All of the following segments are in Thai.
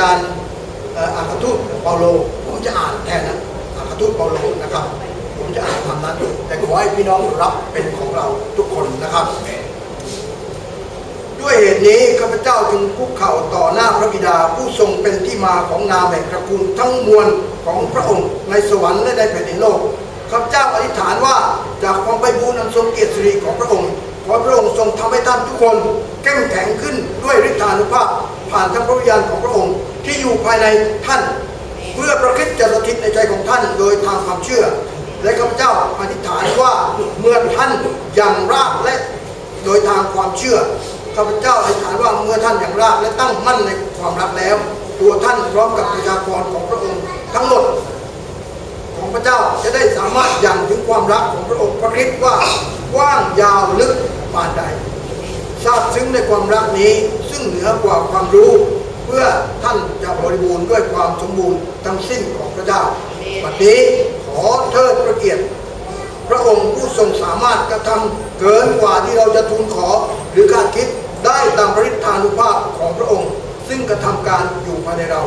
จารย์อ่ออัครทูตเปาโล ผมจะอ่านแทนนะอัครทูตเปาโลนะครับ ผมจะอ่านคำนั้นแต่ขอให้พี่น้องรับเป็นของเราทุกคนนะครับ ด้วยเหตุนี้ข้าพเจ้าจึงคุกเข่าต่อหน้าพระบิดาผู้ทรงเป็นที่มาของนามแห่งตระกูลทั้งมวลของพระองค์ในสวรรค์และในแผ่นดินโลกข้าพเจ้าอธิษฐานว่าจากความไปบูรณ์อันทรงเกียรติสิริของพระองค์ขอพระองค์ทรงทำให้ท่านทุกคนเข้มแข็งขึ้นด้วยฤทธานุภาพผ่านทั้งพระวิญญาณของพระองค์ ภายในท่าน เพื่อพระคริสต์จะสถิตในใจของท่านโดยทางความเชื่อ และข้าพเจ้าอธิษฐานว่าเมื่อท่านยังรากและโดยทางความเชื่อข้าพเจ้าอธิษฐานว่าเมื่อท่านอย่างรากและตั้งมั่นในความรักแล้ว ตัวท่านพร้อมกับประชากรของพระองค์ทั้งหมดของพระเจ้าจะได้สามารถยังถึงความรักของพระองค์พระคริสต์ว่ากว้างยาวลึกปานใดทราบซึ้งในความรักนี้ซึ่งเหนือกว่าความรู้ เพื่อท่านจะบริบูรณ์ด้วยความสมบูรณ์ทั้งสิ้นของพระเจ้าวันนี้ขอเทิดพระเกียรติพระองค์ผู้ทรงสามารถกระทำเกินกว่าที่เราจะทูลขอ หรือคาดคิดได้ตามพระฤทธานุภาพของพระองค์ ซึ่งกระทำการอยู่ภายในเรา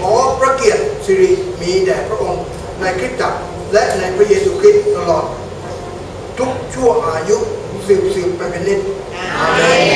ขอพระเกียรติสิริมีแด่พระองค์ในคริสตจักรและในพระเยซูคริสต์ตลอด ทุกชั่วอายุสืบสืบไปเป็นนิจอาเมนขอทุกคน